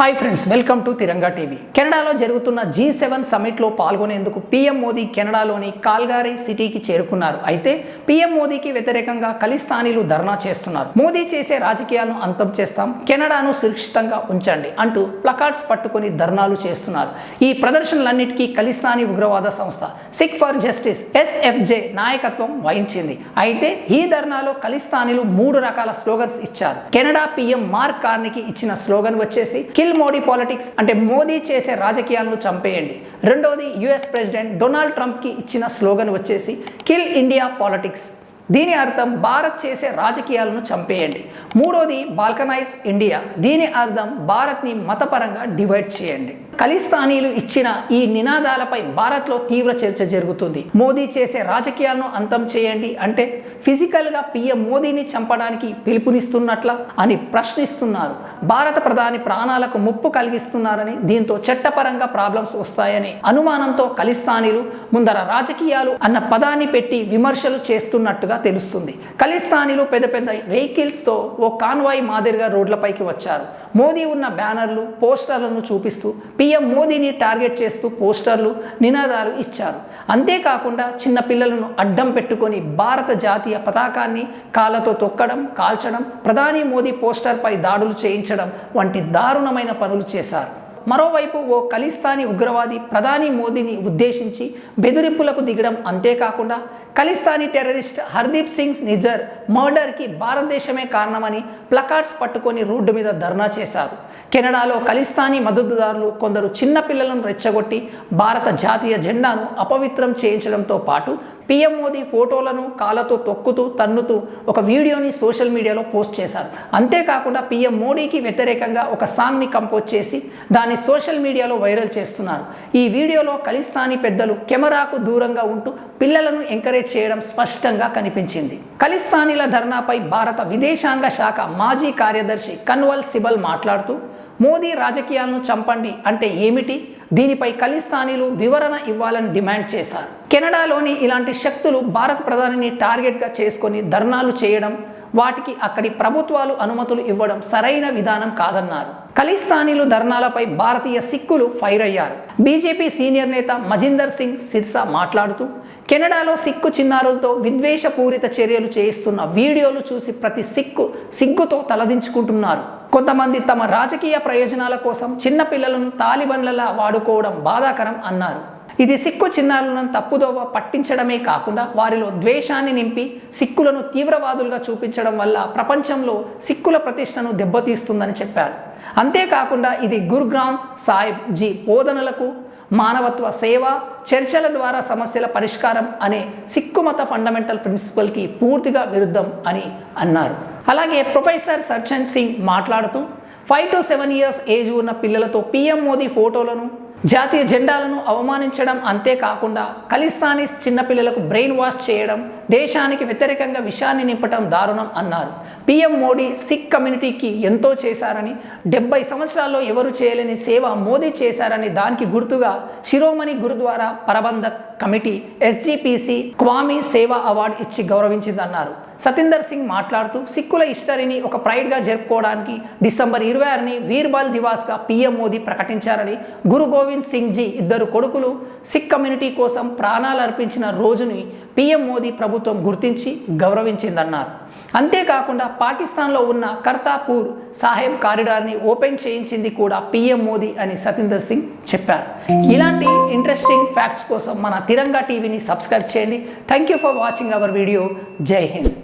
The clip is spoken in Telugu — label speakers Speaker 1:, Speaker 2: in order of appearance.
Speaker 1: Hi friends welcome to Tiranga TV కెనడాలో జరుగుతున్న జీ సెవెన్ సమ్మిట్లో పాల్గొనేందుకు పీఎం మోదీ కెనడాలోని కాల్గారీ సిటీకి చేరుకున్నారు. అయితే పీఎం మోదీకి వ్యతిరేకంగా ఖలిస్తానీలు ధర్నా చేస్తున్నారు. మోదీ చేసే రాజకీయాలను అంతం చేస్తాం కెనడాను సురక్షితంగా ఉంచండి అంటూ ప్లకార్డ్స్ పట్టుకొని ధర్నాలు చేస్తున్నారు. ఈ ప్రదర్శనలన్నిటికీ ఖలిస్తానీ ఉగ్రవాద సంస్థ సిక్ ఫర్ జస్టిస్ ఎస్ఎఫ్జే నాయకత్వం వహించింది. అయితే ఈ ధర్నాలో ఖలిస్తానీలు మూడు రకాల స్లోగన్స్ ఇచ్చారు. కెనడా పీఎం మార్క్ కార్నికి ఇచ్చిన స్లోగన్ వచ్చేసి కిల్ మోడీ పాలిటిక్స్ అంటే మోదీ చేసే రాజకీయాలను చంపేయండి. రెండవది యుఎస్ ప్రెసిడెంట్ డొనాల్డ్ ట్రంప్కి ఇచ్చిన స్లోగన్ వచ్చేసి కిల్ ఇండియా పాలిటిక్స్ దీని అర్థం భారత్ చేసే రాజకీయాలను చంపేయండి. మూడోది బాల్కనైజ్ ఇండియా దీని అర్థం భారత్ని మతపరంగా డివైడ్ చేయండి. ఖలిస్తానీలు ఇచ్చిన ఈ నినాదాలపై భారత్లో తీవ్ర చర్చ జరుగుతుంది. మోదీ చేసే రాజకీయాలను అంతం చేయండి అంటే ఫిజికల్గా పిఎం మోదీని చంపడానికి పిలుపునిస్తున్నట్ల అని ప్రశ్నిస్తున్నారు. భారత ప్రధాని ప్రాణాలకు ముప్పు కలిగిస్తున్నారని దీంతో చట్టపరంగా ప్రాబ్లమ్స్ వస్తాయని అనుమానంతో ఖలిస్తానీలు ముందర రాజకీయాలు అన్న పదాన్ని పెట్టి విమర్శలు చేస్తున్నట్టుగా తెలుస్తుంది. ఖలిస్తానీలు పెద్ద పెద్ద వెహికల్స్తో ఓ కాన్వాయ్ మాదిరిగా రోడ్లపైకి వచ్చారు. మోదీ ఉన్న బ్యానర్లు పోస్టర్లను చూపిస్తూ పీఎం మోదీని టార్గెట్ చేస్తూ పోస్టర్లు నినాదాలు ఇచ్చారు. అంతేకాకుండా చిన్న పిల్లలను అడ్డం పెట్టుకొని భారత జాతీయ పతాకాన్ని కాళ్ళతో తొక్కడం కాల్చడం ప్రధాని మోదీ పోస్టర్పై దాడులు చేయించడం వంటి దారుణమైన పనులు చేశారు. మరోవైపు ఓ ఖలిస్తానీ ఉగ్రవాది ప్రధాని మోదీని ఉద్దేశించి బెదిరింపులకు దిగడం అంతేకాకుండా ఖలిస్తానీ టెర్రరిస్ట్ హర్దీప్ సింగ్ నిజర్ మర్డర్కి భారతదేశమే కారణమని ప్లకార్డ్స్ పట్టుకొని రోడ్డు మీద ధర్నా చేశారు. కెనడాలో ఖలిస్తానీ మద్దతుదారులు కొందరు చిన్నపిల్లలను రెచ్చగొట్టి భారత జాతీయ జెండాను అపవిత్రం చేయించడంతో పాటు పీఎం మోదీ ఫోటోలను కాళ్ళతో తొక్కుతూ తన్నుతూ ఒక వీడియోని సోషల్ మీడియాలో పోస్ట్ చేశారు. అంతేకాకుండా పీఎం మోడీకి వ్యతిరేకంగా ఒక సాంగ్ని కంపోజ్ చేసి దాన్ని సోషల్ మీడియాలో వైరల్ చేస్తున్నారు. ఈ వీడియోలో ఖలిస్తానీ పెద్దలు కెమెరాకు దూరంగా ఉంటూ పిల్లలను ఎంకరేజ్ చేయడం స్పష్టంగా కనిపించింది. ఖలిస్తానీల ధర్నాపై భారత విదేశాంగ శాఖ మాజీ కార్యదర్శి కన్వల్ సిబల్ మాట్లాడుతూ మోదీ రాజకీయాలను చంపండి అంటే ఏమిటి? దీనిపై ఖలిస్తానీలు వివరణ ఇవ్వాలని డిమాండ్ చేశారు. కెనడాలోని ఇలాంటి శక్తులు భారత ప్రధానిని టార్గెట్గా చేసుకొని ధర్నాలు చేయడం వాటికి అక్కడి ప్రభుత్వాలు అనుమతులు ఇవ్వడం సరైన విధానం కాదన్నారు. ఖలిస్తానీలు ధర్నాలపై భారతీయ సిక్కులు ఫైర్ అయ్యారు. బీజేపీ సీనియర్ నేత మజిందర్ సింగ్ సిర్సా మాట్లాడుతూ కెనడాలో సిక్కు చిన్నారులతో విద్వేషపూరిత చర్యలు చేయిస్తున్న వీడియోలు చూసి ప్రతి సిక్కు సిగ్గుతో తలదించుకుంటున్నారు. కొంతమంది తమ రాజకీయ ప్రయోజనాల కోసం చిన్నపిల్లలను తాలిబన్లలా వాడుకోవడం బాధాకరం అన్నారు. ఇది సిక్కు చిన్నారులను తప్పుదోవ పట్టించడమే కాకుండా వారిలో ద్వేషాన్ని నింపి సిక్కులను తీవ్రవాదులుగా చూపించడం వల్ల ప్రపంచంలో సిక్కుల ప్రతిష్టను దెబ్బతీస్తుందని చెప్పారు. అంతేకాకుండా ఇది గురుగ్రామ్ సాహిబ్ జీ బోధనలకు మానవత్వ సేవ చర్చల ద్వారా సమస్యల పరిష్కారం అనే సిక్కు మత ఫండమెంటల్ ప్రిన్సిపల్కి పూర్తిగా విరుద్ధం అని అన్నారు. అలాగే ప్రొఫెసర్ సర్చన్ సింగ్ మాట్లాడుతూ five to seven years age ఉన్న పిల్లలతో పీఎం మోదీ ఫోటోలను జాతీయ జెండాలను అవమానించడం అంతేకాకుండా ఖలిస్తానీస్ చిన్నపిల్లలకు బ్రెయిన్ వాష్ చేయడం దేశానికి వ్యతిరేకంగా విషయాన్ని నింపడం దారుణం అన్నారు. పీఎం మోడీ సిక్ కమ్యూనిటీకి ఎంతో చేశారని డెబ్బై సంవత్సరాల్లో ఎవరు చేయలేని సేవ మోదీ చేశారని దానికి గుర్తుగా శిరోమణి గురుద్వారా ప్రబంధక్ కమిటీ ఎస్జిపిసి క్వామీ సేవా అవార్డు ఇచ్చి గౌరవించిందన్నారు. సతీందర్ సింగ్ మాట్లాడుతూ సిక్కుల హిస్టరీని ఒక ప్రైడ్గా జరుపుకోవడానికి డిసెంబర్ ఇరవై ఆరుని వీర్బాల్ దివాస్గా పీఎం మోదీ ప్రకటించారని గురు గోవింద్ సింగ్ జీ ఇద్దరు కొడుకులు సిక్ కమ్యూనిటీ కోసం ప్రాణాలు అర్పించిన రోజుని పీఎం మోదీ ప్రభుత్వం గుర్తించి గౌరవించిందన్నారు. అంతేకాకుండా పాకిస్తాన్లో ఉన్న కర్తాపూర్ సాహెబ్ కారిడార్ని ఓపెన్ చేయించింది కూడా పీఎం మోదీ అని సతీందర్ సింగ్ చెప్పారు. ఇలాంటి ఇంట్రెస్టింగ్ ఫ్యాక్ట్స్ కోసం మన తిరంగా టీవీని సబ్స్క్రైబ్ చేయండి. Thank you for watching our video. జై హింద్.